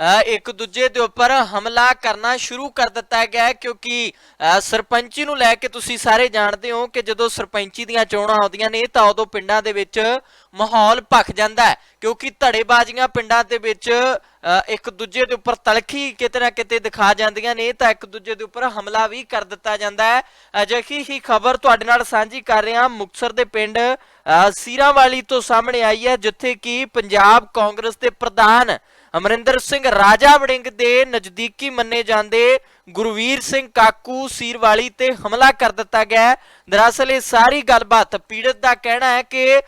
ਅ, ਇੱਕ ਦੂਜੇ ਦੇ ਉੱਪਰ ਹਮਲਾ ਕਰਨਾ ਸ਼ੁਰੂ ਕਰ ਦਿੱਤਾ ਗਿਆ ਕਿਉਂਕਿ ਸਰਪੰਚੀ ਨੂੰ ਲੈ ਕੇ ਤੁਸੀਂ ਸਾਰੇ ਜਾਣਦੇ ਹੋ ਕਿ ਜਦੋਂ ਸਰਪੰਚੀ ਦੀਆਂ ਚੋਣਾਂ ਆਉਂਦੀਆਂ ਨੇ ਤਾਂ ਉਦੋਂ ਪਿੰਡਾਂ ਦੇ ਵਿੱਚ ਮਾਹੌਲ ਭਖ ਜਾਂਦਾ ਹੈ ਕਿਉਂਕਿ ਧੜੇਬਾਜ਼ੀਆਂ ਪਿੰਡਾਂ ਦੇ ਵਿੱਚ ਇੱਕ ਦੂਜੇ ਦੇ ਉੱਪਰ ਤਲਖੀ ਕਿਤੇ ਨਾ ਕਿਤੇ ਦਿਖਾ ਜਾਂਦੀਆਂ ਨੇ ਤਾਂ ਇੱਕ ਦੂਜੇ ਦੇ ਉੱਪਰ ਹਮਲਾ ਵੀ ਕਰ ਦਿੱਤਾ ਜਾਂਦਾ ਹੈ। ਅਜਿਹੀ ਹੀ ਖਬਰ ਤੁਹਾਡੇ ਨਾਲ ਸਾਂਝੀ ਕਰ ਰਿਹਾ ਹਾਂ ਮੁਕਤਸਰ ਦੇ ਪਿੰਡ ਅ, ਸੀਰਾਵਾਲੀ ਤੋਂ ਸਾਹਮਣੇ ਆਈ ਹੈ ਜਿੱਥੇ ਕਿ ਪੰਜਾਬ ਕਾਂਗਰਸ ਦੇ ਪ੍ਰਧਾਨ ਅਮਰਿੰਦਰ ਸਿੰਘ ਰਾਜਾ ਵੜਿੰਗ ਦੇ ਨਜ਼ਦੀਕੀ ਮੰਨੇ ਜਾਂਦੇ ਗੁਰਵੀਰ ਸਿੰਘ ਕਾਕੂ ਸੀਰਵਾਲੀ ਤੇ ਹਮਲਾ ਕਰ ਦਿੱਤਾ ਗਿਆ ਦਰਅਸਲ ਇਹ ਸਾਰੀ ਗੱਲਬਾਤ ਪੀੜਤ ਦਾ ਕਹਿਣਾ ਹੈ ਕਿ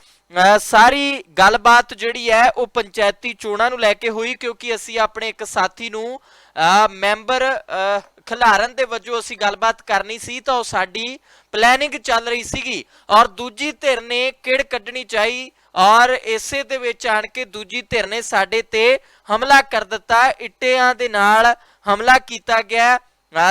ਸਾਰੀ ਗੱਲਬਾਤ ਜਿਹੜੀ ਹੈ ਉਹ ਪੰਚਾਇਤੀ ਚੋਣਾਂ ਨੂੰ ਲੈ ਕੇ ਹੋਈ ਕਿਉਂਕਿ ਅਸੀਂ ਆਪਣੇ ਇੱਕ ਸਾਥੀ ਨੂੰ ਅ, ਮੈਂਬਰ ਅ, ਖਿਲਾਰਨ ਦੇ ਵਜੋਂ ਅਸੀਂ ਗੱਲਬਾਤ ਕਰਨੀ ਸੀ ਤਾਂ ਉਹ ਸਾਡੀ ਪਲੈਨਿੰਗ ਚੱਲ ਰਹੀ ਸੀਗੀ। ਔਰ ਦੂਜੀ ਧਿਰ ਨੇ ਕਿੜ ਕੱਢਣੀ ਚਾਹੀ? ਔਰ ਇਸੇ ਦੇ ਵਿੱਚ ਆਣ ਕੇ ਦੂਜੀ ਧਿਰ ਨੇ ਸਾਡੇ ਤੇ ਹਮਲਾ ਕਰ ਦਿੱਤਾ। ਇੱਟਿਆਂ ਦੇ ਨਾਲ ਹਮਲਾ ਕੀਤਾ ਗਿਆ।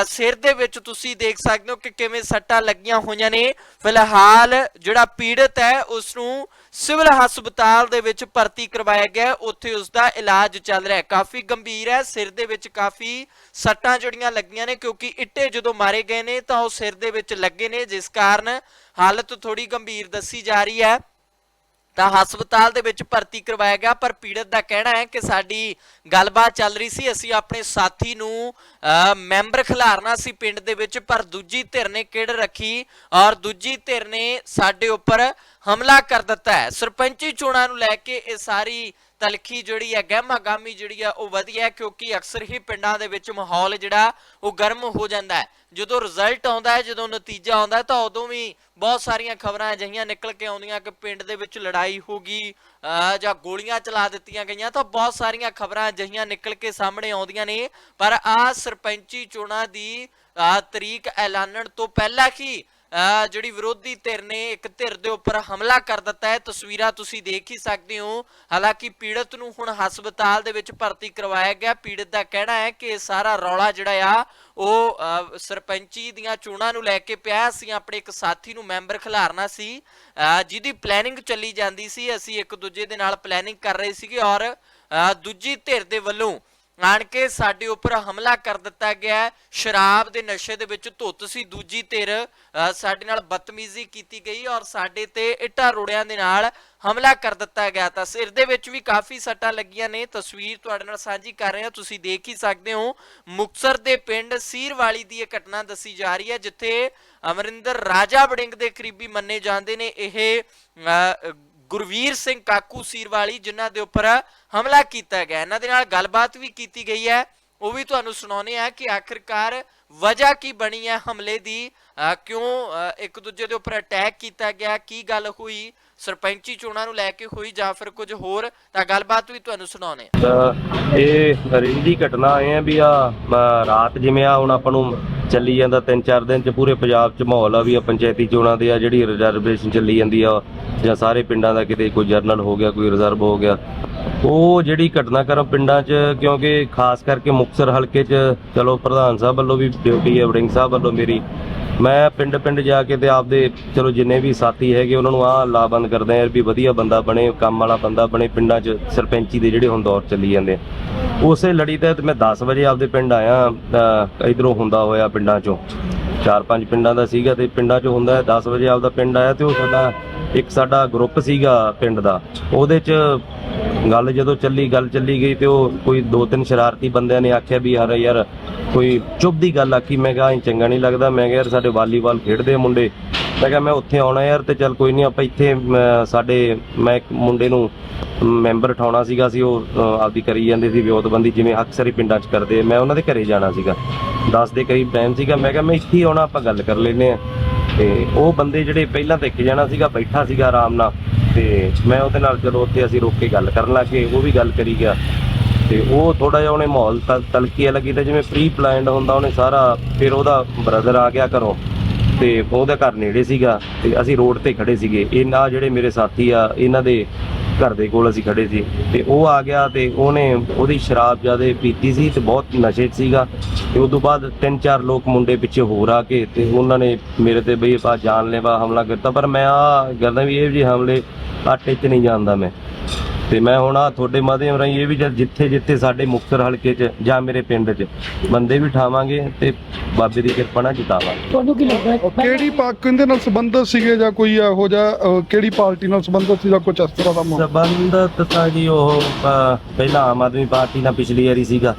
ਸਿਰ ਦੇ ਵਿੱਚ ਤੁਸੀਂ ਦੇਖ ਸਕਦੇ ਹੋ ਕਿ ਕਿਵੇਂ ਸੱਟਾਂ ਲੱਗੀਆਂ ਹੋਈਆਂ ਨੇ। ਫਿਲਹਾਲ ਜਿਹੜਾ ਪੀੜਤ ਹੈ ਉਸ ਨੂੰ ਸਿਵਲ ਹਸਪਤਾਲ ਦੇ ਵਿੱਚ ਭਰਤੀ ਕਰਵਾਇਆ ਗਿਆ। ਉੱਥੇ ਉਸ ਦਾ ਇਲਾਜ ਚੱਲ ਰਿਹਾ ਹੈ। ਕਾਫੀ ਗੰਭੀਰ ਹੈ। ਸਿਰ ਦੇ ਵਿੱਚ ਕਾਫੀ ਸੱਟਾਂ ਜਿਹੜੀਆਂ ਲੱਗੀਆਂ ਨੇ, ਕਿਉਂਕਿ ਇੱਟੇ ਜਦੋਂ ਮਾਰੇ ਗਏ ਨੇ ਤਾਂ ਉਹ ਸਿਰ ਦੇ ਵਿੱਚ ਲੱਗੇ ਨੇ, ਜਿਸ ਕਾਰਨ ਹਾਲਤ ਥੋੜੀ ਗੰਭੀਰ ਦੱਸੀ ਜਾ ਰਹੀ ਹੈ। ਤਾਂ ਹਸਪਤਾਲ ਦੇ ਵਿੱਚ ਭਰਤੀ ਕਰਵਾਇਆ ਗਿਆ ਪਰ ਪੀੜਤ ਦਾ ਕਹਿਣਾ ਹੈ ਕਿ ਸਾਡੀ ਗੱਲਬਾਤ ਚੱਲ ਰਹੀ ਸੀ। ਅਸੀਂ ਆਪਣੇ ਸਾਥੀ ਨੂੰ ਅਹ, ਮੈਂਬਰ ਖਿਲਾਰਨਾ ਸੀ ਪਿੰਡ ਦੇ ਵਿੱਚ ਪਰ ਦੂਜੀ ਧਿਰ ਨੇ ਕਿੜ ਰੱਖੀ ਔਰ ਦੂਜੀ ਧਿਰ ਨੇ ਸਾਡੇ ਉੱਪਰ ਹਮਲਾ ਕਰ ਦਿੱਤਾ ਹੈ। ਸਰਪੰਚੀ ਚੋਣਾਂ ਨੂੰ ਲੈ ਕੇ ਇਹ ਸਾਰੀ ਤਲਖੀ ਜਿਹੜੀ ਹੈ ਗਹਿਮਾ ਜਿਹੜੀ ਹੈ, ਉਹ ਵਧੀਆ ਕਿਉਂਕਿ ਅਕਸਰ ਹੀ ਪਿੰਡਾਂ ਦੇ ਵਿੱਚ ਮਾਹੌਲ ਜਿਹੜਾ, ਉਹ ਗਰਮ ਹੋ ਜਾਂਦਾ ਹੈ। ਜਦੋਂ ਰਿਜ਼ਲਟ ਆਉਂਦਾ ਹੈ, ਜਦੋਂ ਨਤੀਜਾ ਆਉਂਦਾ ਹੈ, ਤਾਂ ਉਦੋਂ ਵੀ ਬਹੁਤ ਸਾਰੀਆਂ ਖਬਰਾਂ ਅਜਿਹੀਆਂ ਨਿਕਲ ਕੇ ਆਉਂਦੀਆਂ ਕਿ ਪਿੰਡ ਦੇ ਵਿੱਚ ਲੜਾਈ ਹੋ ਗਈ ਜਾਂ ਗੋਲੀਆਂ ਚਲਾ ਦਿੱਤੀਆਂ ਗਈਆਂ, ਤਾਂ ਬਹੁਤ ਸਾਰੀਆਂ ਖਬਰਾਂ ਅਜਿਹੀਆਂ ਨਿਕਲ ਕੇ ਸਾਹਮਣੇ ਆਉਂਦੀਆਂ ਨੇ। ਪਰ ਆ ਸਰਪੰਚੀ ਚੋਣਾਂ ਦੀ, ਅਹ ਤਰੀਕ ਐਲਾਨਣ ਤੋਂ ਪਹਿਲਾਂ ਹੀ ਜਿਹੜੀ ਵਿਰੋਧੀ ਧਿਰ ਨੇ ਇੱਕ ਧਿਰ ਦੇ ਉੱਪਰ ਹਮਲਾ ਕਰ ਦਿੱਤਾ ਹੈ। ਤਸਵੀਰਾਂ ਤੁਸੀਂ ਦੇਖ ਹੀ ਸਕਦੇ ਹੋ। ਹਾਲਾਂਕਿ ਪੀੜਤ ਨੂੰ ਹੁਣ ਹਸਪਤਾਲ ਦੇ ਵਿੱਚ ਭਰਤੀ ਕਰਵਾਇਆ ਗਿਆ। ਪੀੜਤ ਦਾ ਕਹਿਣਾ ਹੈ ਕਿ ਇਹ ਸਾਰਾ ਰੌਲਾ ਜਿਹੜਾ ਆ ਉਹ ਸਰਪੰਚੀ ਦੀਆਂ ਚੋਣਾਂ ਨੂੰ ਲੈ ਕੇ ਪਿਆ। ਅਸੀਂ ਆਪਣੇ ਇੱਕ ਸਾਥੀ ਨੂੰ ਮੈਂਬਰ ਖਿਲਾਰਨਾ ਸੀ। ਅਹ, ਜਿਹਦੀ ਪਲੈਨਿੰਗ ਚੱਲੀ ਜਾਂਦੀ ਸੀ। ਅਸੀਂ ਇੱਕ ਦੂਜੇ ਦੇ ਨਾਲ ਪਲੈਨਿੰਗ ਕਰ ਰਹੇ ਸੀਗੇ ਔਰ ਦੂਜੀ ਧਿਰ ਦੇ ਵੱਲੋਂ ਆਣ ਕੇ ਸਾਡੇ ਉੱਪਰ ਹਮਲਾ ਕਰ ਦਿੱਤਾ ਗਿਆ ਸ਼ਰਾਬ ਦੇ ਨਸ਼ੇ ਦੇ ਵਿੱਚ ਧੁੱਤ ਸੀ। ਦੂਜੀ ਧਿਰ ਸਾਡੇ ਨਾਲ ਬਦਤਮੀਜ਼ੀ ਕੀਤੀ ਗਈ ਔਰ ਸਾਡੇ ਤੇ ਇੱਟਾਂ ਰੋੜਿਆਂ ਦੇ ਨਾਲ ਹਮਲਾ ਕਰ ਦਿੱਤਾ ਗਿਆ ਤਾਂ ਸਿਰ ਦੇ ਵਿੱਚ ਵੀ ਕਾਫੀ ਸੱਟਾਂ ਲੱਗੀਆਂ ਨੇ। ਤਸਵੀਰ ਤੁਹਾਡੇ ਨਾਲ ਸਾਂਝੀ ਕਰ ਰਹੇ ਹਾਂ। ਤੁਸੀਂ ਦੇਖ ਹੀ ਸਕਦੇ ਹੋ ਮੁਕਸਰ ਦੇ ਪਿੰਡ ਸੀਰਵਾਲੀ ਦੀ ਇਹ ਘਟਨਾ ਦੱਸੀ ਜਾ ਰਹੀ ਹੈ ਜਿੱਥੇ ਅਮਰਿੰਦਰ ਰਾਜਾ ਵੜਿੰਗ ਦੇ ਕਰੀਬੀ ਮੰਨੇ ਜਾਂਦੇ ਨੇ। ਇਹ ਅ, ਗੁਰਵੀਰ ਸਿੰਘ ਕਾਕੂ ਸੀਰਵਾਲੀ, ਜਿਨ੍ਹਾਂ ਦੇ ਉੱਪਰ ਹਮਲਾ ਕੀਤਾ ਗਿਆ ਇਹਨਾਂ ਦੇ ਨਾਲ ਗੱਲਬਾਤ ਵੀ ਕੀਤੀ ਗਈ ਹੈ। ਉਹ ਵੀ ਤੁਹਾਨੂੰ ਸੁਣਾਉਨੇ ਆ ਕਿ ਆਖਿਰਕਾਰ ਵਜ੍ਹਾ ਕੀ ਬਣੀ ਹੈ ਹਮਲੇ ਦੀ। ਅਹ ਕਿਉਂ ਇੱਕ ਦੂਜੇ ਦੇ ਉੱਪਰ ਅਟੈਕ ਕੀਤਾ ਗਿਆ? ਕੀ ਗੱਲ ਹੋਈ? ਸਰਪੰਚੀ ਚੋਣਾਂ ਨੂੰ ਲੈ ਕੇ ਹੋਈ ਜਾਂ ਫਿਰ ਕੁਝ ਹੋਰ, ਤਾਂ ਗੱਲਬਾਤ ਵੀ ਤੁਹਾਨੂੰ ਸੁਣਾਉਨੇ ਤਾਂ ਇਹ ਰੇਂਜ ਘਟਨਾ ਆਏ ਆ ਵੀ ਆ ਰਾਤ ਜਿਵੇਂ ਆ, ਹੁਣ ਆਪਾਂ ਨੂੰ ਚੱਲੀ ਜਾਂਦਾ ਤਿੰਨ ਚਾਰ ਦਿਨ ਚ ਪੂਰੇ ਪੰਜਾਬ ਚ ਮਾਹੌਲ ਆ ਵੀ ਆ, ਪੰਚਾਇਤੀ ਚੋਣਾਂ ਦੇ ਆ, ਜਿਹੜੀ ਰਿਜ਼ਰਵੇਸ਼ਨ ਚੱਲੀ ਜਾਂਦੀ ਆ, ਜਾਂ ਸਾਰੇ ਪਿੰਡਾਂ ਦਾ ਕਿਤੇ ਕੋਈ ਜਰਨਲ ਹੋ ਗਿਆ, ਕੋਈ ਰਿਜ਼ਰਵ ਹੋ ਗਿਆ। ਉਹ ਜਿਹੜੀ ਘਟਨਾਕ੍ਰਮ ਪਿੰਡਾਂ 'ਚ, ਕਿਉਂਕਿ ਖਾਸ ਕਰਕੇ ਮੁਕਤਸਰ ਹਲਕੇ 'ਚ, ਚਲੋ ਪ੍ਰਧਾਨ ਸਾਹਿਬ ਵੱਲੋਂ ਵੀ ਡਿਊਟੀ ਹੈ, ਵੜਿੰਗ ਸਾਹਿਬ ਵੱਲੋਂ ਮੇਰੀ ਮੈਂ ਪਿੰਡ ਪਿੰਡ ਜਾ ਕੇ ਤੇ ਆਪਦੇ ਚਲੋ ਜਿੰਨੇ ਵੀ ਸਾਥੀ ਹੈਗੇ ਉਹਨਾਂ ਨੂੰ ਆਹ ਲਾਬੰਦ ਕਰਦੇ ਆ ਵੀ ਵਧੀਆ ਬੰਦਾ ਬਣੇ, ਕੰਮ ਵਾਲਾ ਬੰਦਾ ਬਣੇ, ਪਿੰਡਾਂ 'ਚ ਸਰਪੰਚੀ ਦੇ ਜਿਹੜੇ ਹੁਣ ਦੌਰ ਚੱਲੀ ਜਾਂਦੇ ਆ। ਉਸੇ ਲੜੀ ਤਹਿਤ ਮੈਂ 10 ਵਜੇ ਆਪਦੇ ਪਿੰਡ ਆਇਆ ਇਧਰੋਂ ਹੁੰਦਾ ਹੋਇਆ ਪਿੰਡਾਂ 'ਚੋਂ ਚਾਰ ਪੰਜ ਪਿੰਡਾਂ ਦਾ ਸੀਗਾ ਤੇ ਪਿੰਡਾਂ 'ਚ ਹੁੰਦਾ ਹੈ 10 ਵਜੇ ਆਪਦਾ ਪਿੰਡ ਆਇਆ ਤੇ ਉਹ ਸਾਡਾ, ਇੱਕ ਸਾਡਾ ਗਰੁੱਪ ਸੀਗਾ ਪਿੰਡ ਦਾ ਉਹਦੇ 'ਚ ਗੱਲ ਜਦੋਂ ਚੱਲੀ, ਗੱਲ ਚੱਲੀ ਗਈ ਤੇ ਉਹ ਕੋਈ ਦੋ ਤਿੰਨ ਸ਼ਰਾਰਤੀ ਬੰਦਿਆਂ ਨੇ ਆਖਿਆ ਵੀ ਯਾਰ ਯਾਰ ਕੋਈ ਚੁੱਪ ਦੀ ਗੱਲ ਆਖੀ ਮੈਂ ਕਿਹਾ, ਐਂ ਚੰਗਾ ਨਹੀਂ ਲੱਗਦਾ। ਮੈਂ ਕਿਹਾ, ਯਾਰ ਸਾਡੇ ਵਾਲੀਬਾਲ ਖੇਡਦੇ ਆ ਮੁੰਡੇ। ਮੈਂ ਕਿਹਾ, ਮੈਂ ਉੱਥੇ ਆਉਣਾ ਯਾਰ ਤੇ ਚੱਲ ਕੋਈ ਨਹੀਂ, ਆਪਾਂ ਇੱਥੇ ਸਾਡੇ, ਮੈਂ ਇੱਕ ਮੁੰਡੇ ਨੂੰ ਮੈਂਬਰ ਠਾਉਣਾ ਸੀਗਾ ਸੀ, ਉਹ ਆਪਦੀ ਕਰੀ ਜਾਂਦੇ ਸੀ ਵਿਉਤਬੰਦੀ, ਜਿਵੇਂ ਅਕਸਰ ਹੀ ਪਿੰਡਾਂ 'ਚ ਕਰਦੇ ਮੈਂ ਉਹਨਾਂ ਦੇ ਘਰੇ ਜਾਣਾ ਸੀਗਾ। 10 ਦੇ ਕਰੀਬ ਟਾਈਮ ਸੀਗਾ। ਮੈਂ ਕਿਹਾ, ਮੈਂ ਇੱਥੇ ਹੀ ਆਉਣਾ, ਆਪਾਂ ਗੱਲ ਕਰ ਲੈਨੇ ਆ। ਤੇ ਉਹ ਬੰਦੇ ਜਿਹੜੇ ਪਹਿਲਾਂ ਤਾਂ ਜਾਣਾ ਸੀਗਾ, ਬੈਠਾ ਸੀਗਾ ਆਰਾਮ ਨਾਲ। ਤੇ ਮੈਂ ਉਹਦੇ ਨਾਲ ਜਦੋਂ ਉੱਥੇ ਅਸੀਂ ਰੁਕ ਕੇ ਗੱਲ ਕਰਨ ਲੱਗੇ ਉਹ ਵੀ ਗੱਲ ਕਰੀ ਗਿਆ। ਤੇ ਉਹ ਥੋੜਾ ਜਿਹਾ ਉਹਨੇ ਮਾਹੌਲ ਤਲ- ਤਲਕੀਆ ਲੱਗੀ ਤੇ ਜਿਵੇਂ ਪ੍ਰੀ ਪਲਾਨਡ ਹੁੰਦਾ, ਉਹਨੇ ਸਾਰਾ ਫਿਰ ਉਹਦਾ ਬ੍ਰਦਰ ਆ ਗਿਆ ਘਰੋਂ ਤੇ ਉਹਦਾ ਘਰ ਨੇੜੇ ਸੀਗਾ ਤੇ ਅਸੀਂ ਰੋਡ ਤੇ ਖੜੇ ਸੀਗੇ। ਇਹਨਾਂ ਜਿਹੜੇ ਮੇਰੇ ਸਾਥੀ ਆ, ਇਹਨਾਂ ਦੇ ਘਰ ਦੇ ਕੋਲ ਅਸੀਂ ਖੜੇ ਸੀ ਤੇ ਉਹ ਆ ਗਿਆ ਤੇ ਉਹਨੇ ਉਹਦੀ ਸ਼ਰਾਬ ਜਿਆਦੇ ਪੀਤੀ ਸੀ ਤੇ ਬਹੁਤ ਨਸ਼ੇ 'ਚ ਸੀਗਾ ਤੇ ਉਸ ਤੋਂ ਬਾਅਦ ਤਿੰਨ ਚਾਰ ਲੋਕ ਮੁੰਡੇ ਪਿੱਛੇ ਹੋਰ ਆ ਕੇ ਤੇ ਉਹਨਾਂ ਨੇ ਮੇਰੇ ਤੇ ਬਈ ਬਾ ਜਾਨਲੇਵਾ ਹਮਲਾ ਕੀਤਾ ਪਰ ਮੈਂ ਆ ਕਹਿੰਦਾ ਵੀ ਇਹ ਜੀ ਹਮਲੇ ਆਟੇ 'ਚ ਨਹੀਂ ਜਾਂਦਾ ਮੈਂ। ਤੇ ਮੈਂ ਹੁਣ ਆ ਤੁਹਾਡੇ ਮਾਧਿਅਮ ਰਾਹੀਂ ਇਹ ਵੀ ਜਦ ਜਿੱਥੇ ਜਿੱਥੇ ਸਾਡੇ ਮੁਕਤਸਰ ਹਲਕੇ 'ਚ ਜਾਂ ਮੇਰੇ ਪਿੰਡ 'ਚ ਬੰਦੇ ਵੀ ਠਾਵਾਂਗੇ ਤੇ ਬਾਬੇ ਦੀ ਕਿਰਪਾ ਨਾਲ ਜਿਤਾਵਾਂਗੇ। ਤੁਹਾਨੂੰ ਕੀ ਲੱਗਦਾ ਹੈ? ਕਿਹੜੀ ਪਾਰਟੀ ਦੇ ਨਾਲ ਸੰਬੰਧਤ ਸੀਗੇ ਜਾਂ ਕੋਈ ਇਹੋ ਜਿਹਾ ਅਹ, ਕਿਹੜੀ ਪਾਰਟੀ ਨਾਲ ਸੰਬੰਧਤ ਸੀ ਜਾਂ ਕੁਝ ਇਸ ਤਰ੍ਹਾਂ ਦਾ ਮਾਮਲਾ ਸਬੰਧਤ ਤਾਂ ਜੀ ਉਹ ਅ, ਪਹਿਲਾਂ ਆਮ ਆਦਮੀ ਪਾਰਟੀ ਨਾਲ ਪਿਛਲੀ ਵਾਰੀ ਸੀਗਾ।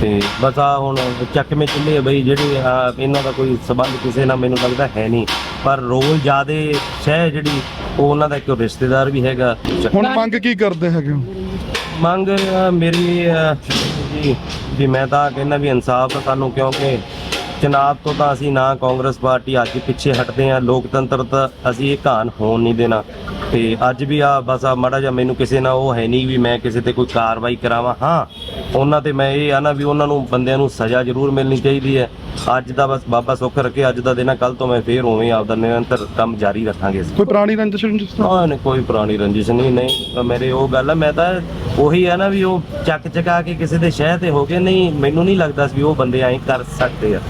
ਤੇ ਬਸ ਆ ਹੁਣ ਚੱਕਵੇਂ ਚੱਲੇ ਆ ਬਈ ਜਿਹੜੇ ਆ, ਇਹਨਾਂ ਦਾ ਕੋਈ ਸਬੰਧ ਕਿਸੇ ਨਾਲ ਮੈਨੂੰ ਲੱਗਦਾ ਹੈ ਨਹੀਂ। ਪਰ ਰੋਲ ਜਿਆਦੇ ਸ਼ਹਿ ਜਿਹੜੀ ਉਹ ਉਹਨਾਂ ਦਾ ਇੱਕ ਰਿਸ਼ਤੇਦਾਰ ਵੀ ਹੈਗਾ। ਹੁਣ ਮੰਗ ਕੀ ਕਰਦੇ ਹੈਗੇ ਹੋ? ਮੰਗ ਅ, ਮੇਰੀ ਅ, ਜੀ ਵੀ ਮੈਂ ਤਾਂ ਕਹਿੰਦਾ ਵੀ ਇਨਸਾਫ ਸਾਨੂੰ ਕਿਉਂਕਿ ਚੁਣਾਵ ਤੋਂ ਤਾਂ ਅਸੀਂ ਨਾ ਕਾਂਗਰਸ ਪਾਰਟੀ ਅੱਜ ਪਿੱਛੇ ਹਟਦੇ ਆ ਲੋਕਤੰਤਰ ਤਾਂ ਅਸੀਂ ਇਹ ਘਾਣ ਹੋਣ ਨਹੀਂ ਦੇਣਾ। ਤੇ ਅੱਜ ਵੀ ਆ ਬਸ ਆ ਮਾੜਾ ਜਿਹਾ ਮੈਨੂੰ ਕਿਸੇ ਨਾਲ ਉਹ ਹੈ ਨਹੀਂ ਵੀ ਮੈਂ ਕਿਸੇ ਤੇ ਕੋਈ ਕਾਰਵਾਈ ਕਰਾਵਾਂ। ਹਾਂ ਉਹਨਾਂ ਤੇ ਮੈਂ ਇਹ ਆ ਨਾ ਵੀ ਉਹਨਾਂ ਨੂੰ ਬੰਦਿਆਂ ਨੂੰ ਸਜ਼ਾ ਜ਼ਰੂਰ ਮਿਲਣੀ ਚਾਹੀਦੀ ਹੈ। ਅੱਜ ਦਾ ਬਸ ਬਾਬਾ ਸੁੱਖ ਰੱਖੇ ਅੱਜ ਦਾ ਦਿਨ ਆ ਕੱਲ ਤੋਂ ਮੈਂ ਫੇਰ ਉਵੇਂ ਆਪਦਾ ਨਿਰੰਤਰ ਕੰਮ ਜਾਰੀ ਰੱਖਾਂਗੇ ਅਸੀਂ। ਕੋਈ ਪੁਰਾਣੀ ਰੰਜਿਸ਼ ਜਿਸ ਤਰ੍ਹਾਂ ਹਾਂ ਨਹੀਂ ਕੋਈ ਪੁਰਾਣੀ ਰੰਜਿਸ਼ ਨਹੀਂ ਨਹੀਂ। ਮੇਰੇ ਉਹ ਗੱਲ ਆ ਮੈਂ ਤਾਂ ਉਹੀ ਆ ਨਾ ਵੀ ਉਹ ਚੱਕ ਚਕਾ ਕੇ ਕਿਸੇ ਦੇ ਸ਼ਹਿ ਤੇ ਹੋ ਗਏ ਨਹੀਂ ਮੈਨੂੰ ਨਹੀਂ ਲੱਗਦਾ ਸੀ ਵੀ ਉਹ ਬੰਦੇ ਐਂ ਕਰ ਸਕਦੇ ਆ।